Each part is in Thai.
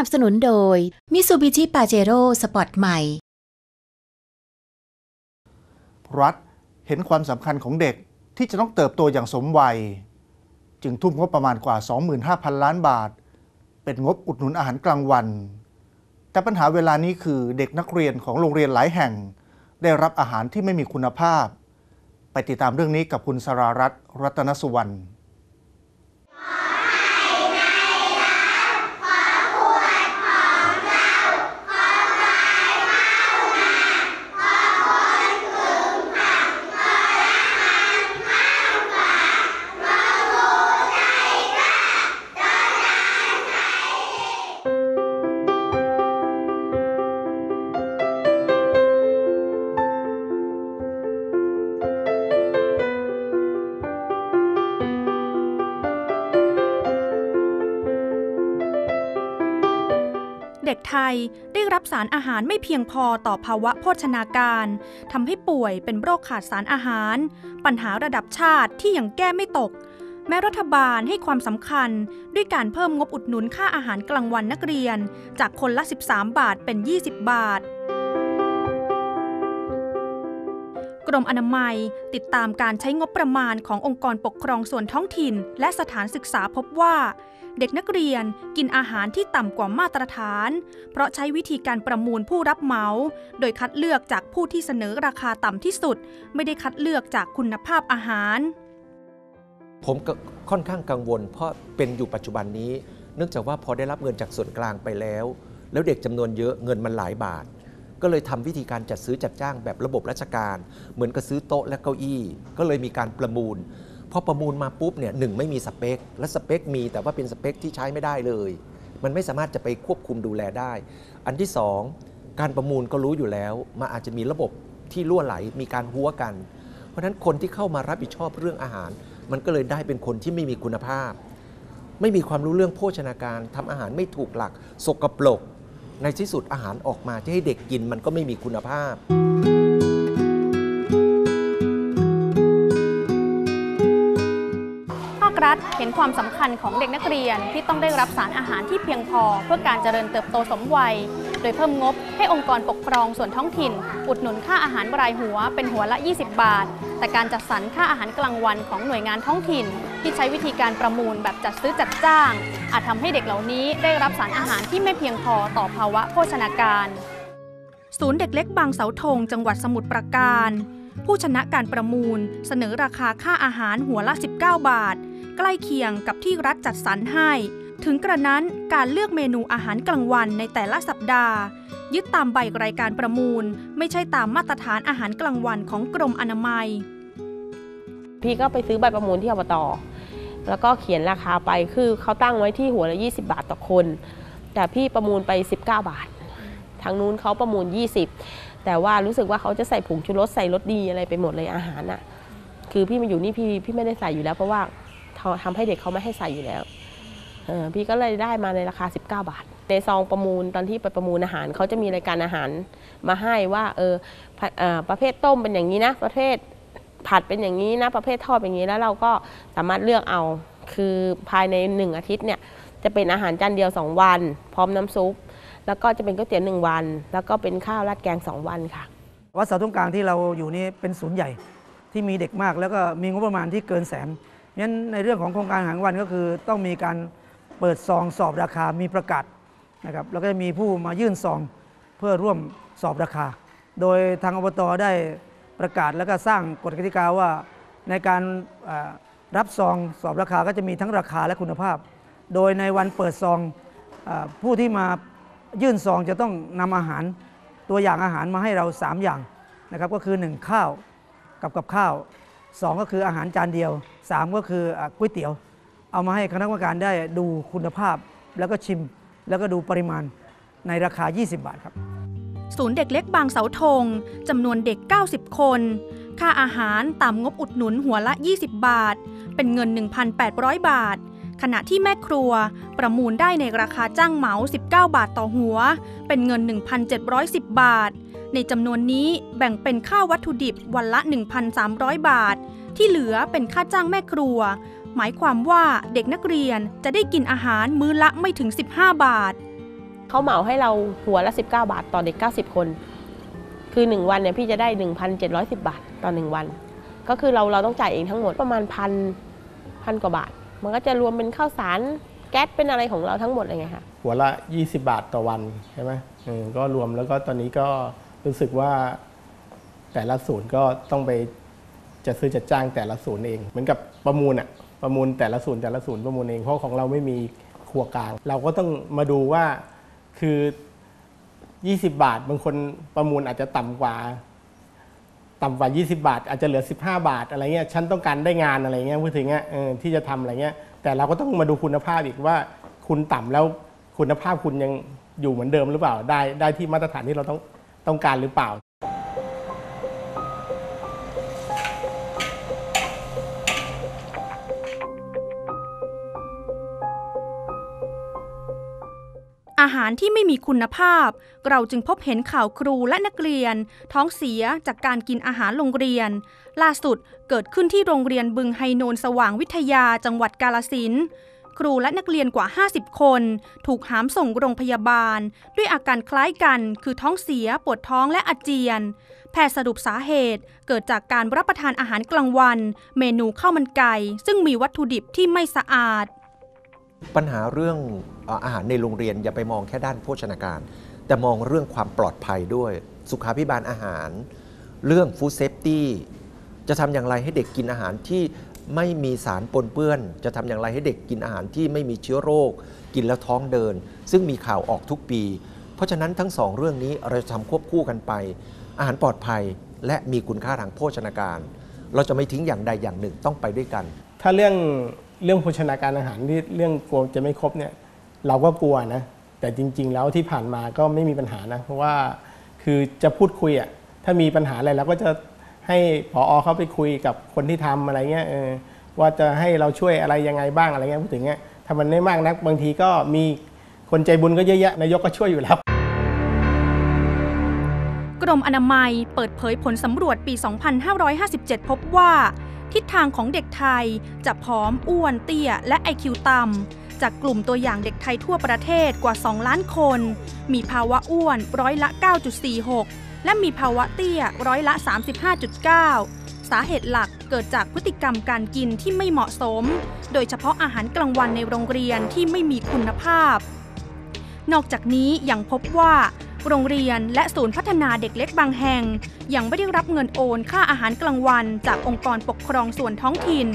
นับสนุนโดย Mitsubishi Pajero Sport ใหม่ รัฐเห็นความสำคัญของเด็กที่จะต้องเติบโตอย่างสมวัย จึงทุ่มงบประมาณกว่า 25,000 ล้านบาท เป็นงบอุดหนุนอาหารกลางวัน แต่ปัญหาเวลานี้คือเด็กนักเรียนของโรงเรียนหลายแห่ง ได้รับอาหารที่ไม่มีคุณภาพ ไปติดตามเรื่องนี้กับคุณสรารัตน์รัตนสุวรรณ ด็กไทยได้รับสารอาหารไม่เพียงพอต่อภาวะโภชนาการทำให้ป่วยเป็นโรคขาดสารอาหาร ปัญหาระดับชาติที่ยังแก้ไม่ตก แม้รัฐบาลให้ความสำคัญด้วยการเพิ่มงบอุดหนุนค่าอาหารกลางวันนักเรียน จากคนละ 13 บาทเป็น 20 บาท รมอนามัย ติดตามการใช้งบประมาณขององค์กรปกครองส่วนท้องถิ่น และสถานศึกษาพบว่า เด็กนักเรียนกินอาหารที่ต่ำกว่ามาตรฐาน เพราะใช้วิธีการประมูลผู้รับเหมา โดยคัดเลือกจากผู้ที่เสนอราคาต่ำที่สุด ไม่ได้คัดเลือกจากคุณภาพอาหาร ผมก็ค่อนข้างกังวล เพราะเป็นอยู่ปัจจุบันนี้ เนื่องจากว่าพอได้รับเงินจากส่วนกลางไปแล้ว แล้วเด็กจำนวนเยอะเงินมันหลายบาท ก็เลยทำวิธีการจัดซื้อจัดจ้างแบบระบบราชการ เหมือนกับซื้อโต๊ะและเก้าอี้ ก็เลยมีการประมูลพอประมูลมาปุ๊บเนี่ยหนึ่งไม่มีสเปค และสเปคมีแต่ว่าเป็นสเปคที่ใช้ไม่ได้เลย มันไม่สามารถจะไปควบคุมดูแลได้ อันที่สองการประมูลก็รู้อยู่แล้วมันอาจจะมีระบบที่ล่วไหลมีการหัวกัน เพราะฉะนั้นคนที่เข้ามารับผิดชอบเรื่องอาหาร มันก็เลยได้เป็นคนที่ไม่มีคุณภาพ ไม่มีความรู้เรื่องโภชนาการทำอาหารไม่ถูกหลัก สกปรก ในที่สุดอาหารออกมาที่ให้เด็กกินมันก็ไม่มีคุณภาพ ภาครัฐเห็นความสำคัญของเด็กนักเรียนที่ต้องได้รับสารอาหารที่เพียงพอ เพื่อการเจริญเติบโตสมวัย โดยเพิ่มงบให้องค์กรปกครองส่วนท้องถิ่น อุดหนุนค่าอาหารรายหัวเป็นหัวละ 20 บาท แต่การจัดสรรค่าอาหารกลางวันของหน่วยงานท้องถิ่น ที่ใช้วิธีการประมูลแบบจัดซื้อจัดจ้าง อาจทำให้เด็กเหล่านี้ได้รับสารอาหารที่ไม่เพียงพอต่อภาวะโภชนาการ ศูนย์เด็กเล็กบางเสาธงจังหวัดสมุทรปราการ ผู้ชนะการประมูลเสนอราคาค่าอาหารหัวละ 19 บาท ใกล้เคียงกับที่รัฐจัดสรรให้ ถึงกระนั้นการเลือกเมนูอาหารกลางวันในแต่ละสัปดาห์ ยึดตามใบรายการประมูล ไม่ใช่ตามมาตรฐานอาหารกลางวันของกรมอนามัย พี่ก็ไปซื้อใบประมูลที่อบตแล้วก็เขียนราคาไปคือเขาตั้งไว้ที่หัวละ 20 บาทต่อคน แต่พี่ประมูลไป 19 บาท ทางนู้นเขาประมูล 20 แต่ว่ารู้สึกว่าเขาจะใส่ผงชูรสใส่รสดีอะไรไปหมดเลยอาหารน่ะคือพี่มาอยู่นี่พี่พี่ไม่ได้ใส่อยู่แล้ว เพราะว่าเขาทำให้เด็กเขาไม่ให้ใส่อยู่แล้วพี่ก็เลยได้มาในราคา 19 บาท ในซองประมูลตอนที่ไปประมูลอาหารเขาจะมีรายการอาหารมาให้ว่าเออเออประเภทต้มเป็นอย่างนี้นะประเภท ผัดเป็นอย่างนี้นะประเภททอดอย่างนี้แล้วเราก็สามารถเลือกเอา คือภายใน 1 อาทิตย์เนี่ยจะเป็นอาหารจานเดียว 2 วัน พร้อมน้ำซุป แล้วก็จะเป็นก๋วยเตี๋ยวหนึ่งวัน แล้วก็เป็นข้าวราดแกง 2 วันค่ะ วัดเสาตรงกลางที่เราอยู่นี่เป็นศูนย์ใหญ่ที่มีเด็กมาก แล้วก็มีงบประมาณที่เกินแสนงั้นในเรื่องของโครงการอาหารกลางวันก็คือต้องมีการเปิดซองสอบราคามีประกาศนะครับแล้วก็จะมีผู้มายื่นซองเพื่อร่วมสอบราคา โดยทางอบตได้ ประกาศแล้วก็สร้างกฎกติกาว่าในการรับซองสอบราคาก็จะมีทั้งราคาและคุณภาพ โดยในวันเปิดซองอผู้ที่มายื่นซองจะต้องนำอาหารตัวอย่างอาหารมาให้เรา 3 อย่างนะครับก็คือ 1 ข้าวกับกับข้าว 2 ก็คืออาหารจานเดียว 3 ก็คืออก๋วยเตี๋ยว เอามาให้คณะกรรมการได้ดูคุณภาพ แล้วก็ชิมแล้วก็ดูปริมาณในราคา 20 บาทครับ ศูนย์เด็กเล็กบางเสาธงจำนวนเด็ก 90 คน ค่าอาหารตามงบอุดหนุนหัวละ 20 บาท เป็นเงิน 1,800 บาท ขณะที่แม่ครัวประมูลได้ในราคาจ้างเหมา 19 บาทต่อหัว เป็นเงิน 1,710 บาท ในจำนวนนี้แบ่งเป็นค่าวัตถุดิบวันละ 1,300 บาท ที่เหลือเป็นค่าจ้างแม่ครัว หมายความว่าเด็กนักเรียนจะได้กินอาหารมื้อละไม่ถึง 15 บาท เขาเหมาให้เราหัวละ 19 บาทต่อเด็ก 90 คน คือ 1 วันเนี่ยพี่จะได้ 1,710 บาทต่อ 1 วัน ก็คือเราเราต้องจ่ายเองทั้งหมดประมาณพันพันกว่าบาท มันก็จะรวมเป็นข้าวสารแก๊สเป็นอะไรของเราทั้งหมดเลยไงคะหัวละ 20 บาทต่อวันใช่ไหมเออก็รวมแล้วก็ตอนนี้ก็รู้สึกว่าแต่ละศูนย์ก็ต้องไปจะซื้อจัดจ้างแต่ละศูนย์เอง เหมือนกับประมูลอะประมูลแต่ละศูนย์แต่ละศูนย์ประมูลเองเพราะของเราไม่มีครัวกลาง เราก็ต้องมาดูว่า คือ 20 บาท บางคนประมูลอาจจะต่ำกว่า ต่ำกว่า 20 บาท อาจจะเหลือ 15 บาทอะไรเงี้ยฉันต้องการได้งานอะไรเงี้ยพูดถึงเงี้ยที่จะทำอะไรเงี้ยแต่เราก็ต้องมาดูคุณภาพอีกว่า คุณต่ำแล้วคุณภาพคุณยังอยู่เหมือนเดิมหรือเปล่าได้ได้ที่มาตรฐานที่เราต้องต้องการหรือเปล่า อาหารที่ไม่มีคุณภาพ เราจึงพบเห็นข่าวครูและนักเรียน ท้องเสียจากการกินอาหารโรงเรียน ล่าสุดเกิดขึ้นที่โรงเรียนบึงไฮโนนสว่างวิทยาจังหวัดกาลสินครูและนักเรียนกว่า 50 คน ถูกหามส่งโรงพยาบาล ด้วยอาการคล้ายกัน คือท้องเสีย ปวดท้องและอาเจียน แพทย์สรุปสาเหตุ เกิดจากการรับประทานอาหารกลางวัน เมนูข้าวมันไก่ ซึ่งมีวัตถุดิบที่ไม่สะอาด ปัญหาเรื่องเอ่ออาหารในโรงเรียนอย่าไปมองแค่ด้านโภชนาการ แต่มองเรื่องความปลอดภัยด้วย สุขาพิบาลอาหาร เรื่องฟู้ดเซฟตี้จะทำอย่างไรให้เด็กกินอาหารที่ไม่มีสารปนเปื้อน จะทำอย่างไรให้เด็กกินอาหารที่ไม่มีเชื้อโรค กินแล้วท้องเดิน ซึ่งมีข่าวออกทุกปี เพราะฉะนั้นทั้งสองเรื่องนี้เราจะทำควบคู่กันไป อาหารปลอดภัยและมีคุณค่าทางโภชนาการ เราจะไม่ทิ้งอย่างใดอย่างหนึ่งต้องไปด้วยกัน ถ้าเรื่อง เรื่องโภชนาการอาหารที่เรื่องกลัวจะไม่ครบเนี่ยเราก็กลัวนะแต่จริง ๆ แล้วที่ผ่านมาก็ไม่มีปัญหานะ เพราะว่าคือจะพูดคุยอะถ้ามีปัญหาอะไรเราก็จะให้ผอเข้าไปคุยกับคนที่ทำอะไรเงี้ยเออว่าจะให้เราช่วยอะไรยังไงบ้างอะไรเงี้ยพูดถึงเงี้ยถ้ามันไม่มากนักบางทีก็มีคนใจบุญก็เยอะแยะนายกก็ช่วยอยู่แล้วกรมอนามัยเปิดเผยผลสำรวจปี 2557 พบว่า ทิศทางของเด็กไทยจะผอมอ้วนเตี้ยและ IQ ต่ำจากกลุ่มตัวอย่างเด็กไทยทั่วประเทศกว่า 2 ล้านคน มีภาวะอ้วนร้อยละ 9.46 และมีภาวะเตี้ยร้อยละ 35.9 สาเหตุหลักเกิดจากพฤติกรรมการกินที่ไม่เหมาะสม โดยเฉพาะอาหารกลางวันในโรงเรียนที่ไม่มีคุณภาพ นอกจากนี้ยังพบว่า โรงเรียนและศูนย์พัฒนาเด็กเล็กบางแห่ง ยังไม่ได้รับเงินโอนค่าอาหารกลางวันจากองค์กรปกครองส่วนท้องถิ่น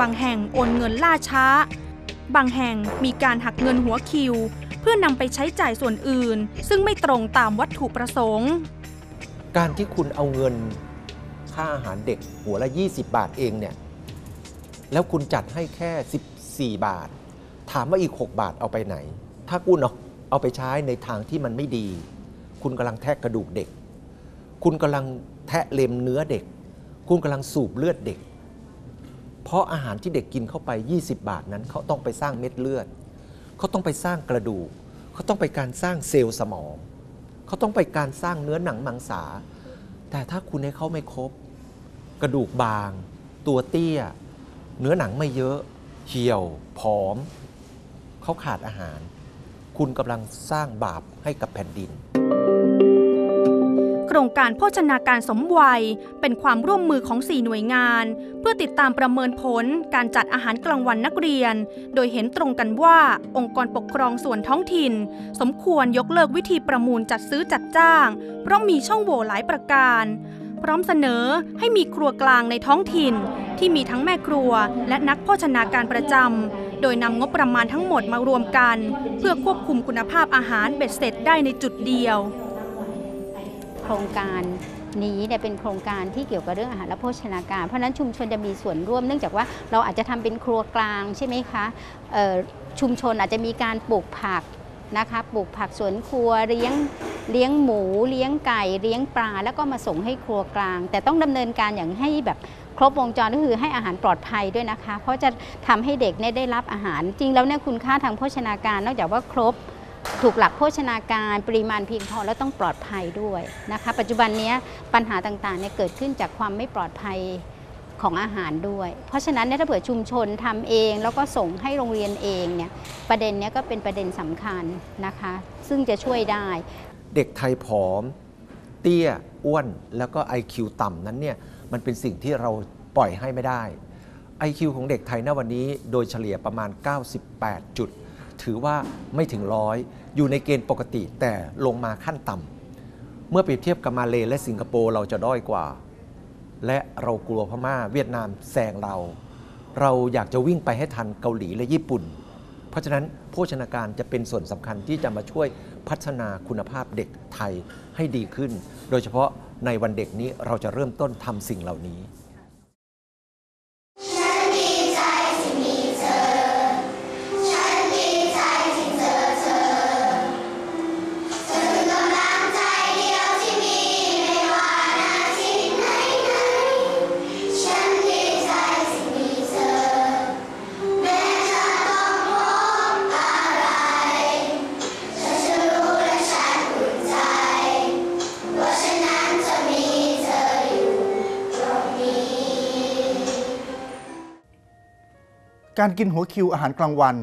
บางแห่งโอนเงินล่าช้า บางแห่งมีการหักเงินหัวคิว เพื่อนำไปใช้จ่ายส่วนอื่น ซึ่งไม่ตรงตามวัตถุประสงค์ การที่คุณเอาเงินค่าอาหารเด็กหัวละ 20 บาทเองเนี่ยแล้วคุณจัดให้แค่ 14 บาท ถามว่าอีก 6 บาทเอาไปไหน ถ้าคุณเอาเอาไปใช้ในทางที่มันไม่ดี คุณกำลังแทะกระดูกเด็ก คุณกำลังแทะเล็มเนื้อเด็ก คุณกำลังสูบเลือดเด็ก เพราะอาหารที่เด็กกินเข้าไป 20 บาทนั้นเขาต้องไปสร้างเม็ดเลือด เขาต้องไปสร้างกระดูก เขาต้องไปการสร้างเซลล์สมอง เขาต้องไปการสร้างเนื้อหนังมังสา แต่ถ้าคุณให้เขาไม่ครบ กระดูกบาง ตัวเตี้ย เนื้อหนังไม่เยอะเหี่ยว ผอม เขาขาดอาหาร คุณกำลังสร้างบาปให้กับแผ่นดิน โครงการโภชนาการสมวัย เป็นความร่วมมือของ 4 หน่วยงาน เพื่อติดตามประเมินผลการจัดอาหารกลางวันนักเรียน โดยเห็นตรงกันว่าองค์กรปกครองส่วนท้องถิ่น สมควรยกเลิกวิธีประมูลจัดซื้อจัดจ้าง เพราะมีช่องโหว่หลายประการ พร้อมเสนอให้มีครัวกลางในท้องถิ่น ที่มีทั้งแม่ครัวและนักโภชนาการประจำ โดยนำงบประมาณทั้งหมดมารวมกัน เพื่อควบคุมคุณภาพอาหารเบ็ดเสร็จได้ในจุดเดียว โครงการนี้เนี่ยเป็นโครงการที่เกี่ยวกับเรื่องอาหารและโภชนาการ เพราะนั้นชุมชนจะมีส่วนร่วมเนื่องจากว่าเราอาจจะทำเป็นครัวกลางใช่ไหมคะชุมชนอาจจะมีการปลูกผักนะคะปลูกผักสวนครัวเลี้ยง เลี้ยงหมูเลี้ยงไก่เลี้ยงปลา แล้วก็มาส่งให้ครัวกลาง แต่ต้องดำเนินการอย่างให้แบบครบวงจรก็คือให้อาหารปลอดภัยด้วยนะคะ เพราะจะทำให้เด็กเนี่ยได้รับอาหาร จริงแล้วเนี่ยคุณค่าทางโภชนาการ นอกจากว่าครบถูกหลักโภชนาการปริมาณเพียงพอแล้วต้องปลอดภัยด้วยนะคะ ปัจจุบันนี้ปัญหาต่างๆเนี่ยเกิดขึ้นจากความไม่ปลอดภัยของอาหารด้วย เพราะฉะนั้นเนี่ยถ้าเผื่อชุมชนทำเอง แล้วก็ส่งให้โรงเรียนเองเนี่ยประเด็นเนี้ยก็เป็นประเด็นสำคัญนะคะ ซึ่งจะช่วยได้ เด็กไทยผอม เตี้ยอ้วน แล้วก็ IQ ต่ำนั้นเนี่ยมันเป็นสิ่งที่เราปล่อยให้ไม่ได้ IQ ของเด็กไทยณวันนี้โดยเฉลี่ยประมาณ 98 จุด ถือว่าไม่ถึงร้อยอยู่ในเกณฑ์ปกติแต่ลงมาขั้นต่ำเมื่อเปรียบเทียบกับมาเลและสิงคโปร์เราจะด้อยกว่า และเรากลัวพม่าเวียดนามแซงเรา เราอยากจะวิ่งไปให้ทันเกาหลีและญี่ปุ่น เพราะฉะนั้นโภชนาการจะเป็นส่วนสำคัญที่จะมาช่วย พัฒนาคุณภาพเด็กไทยให้ดีขึ้น โดยเฉพาะในวันเด็กนี้เราจะเริ่มต้นทำสิ่งเหล่านี้ การกินหัวคิวอาหารกลางวัน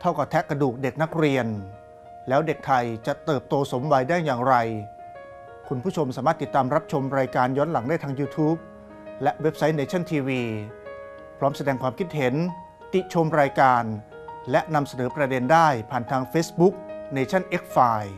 เท่ากับแทะกระดูกเด็กนักเรียน แล้วเด็กไทยจะเติบโตสมวัยได้อย่างไร คุณผู้ชมสามารถติดตามรับชมรายการย้อนหลังได้ทาง YouTube และเว็บไซต์ Nation TV พร้อมแสดงความคิดเห็น ติชมรายการ และนำเสนอประเด็นได้ผ่านทาง Facebook Nation X File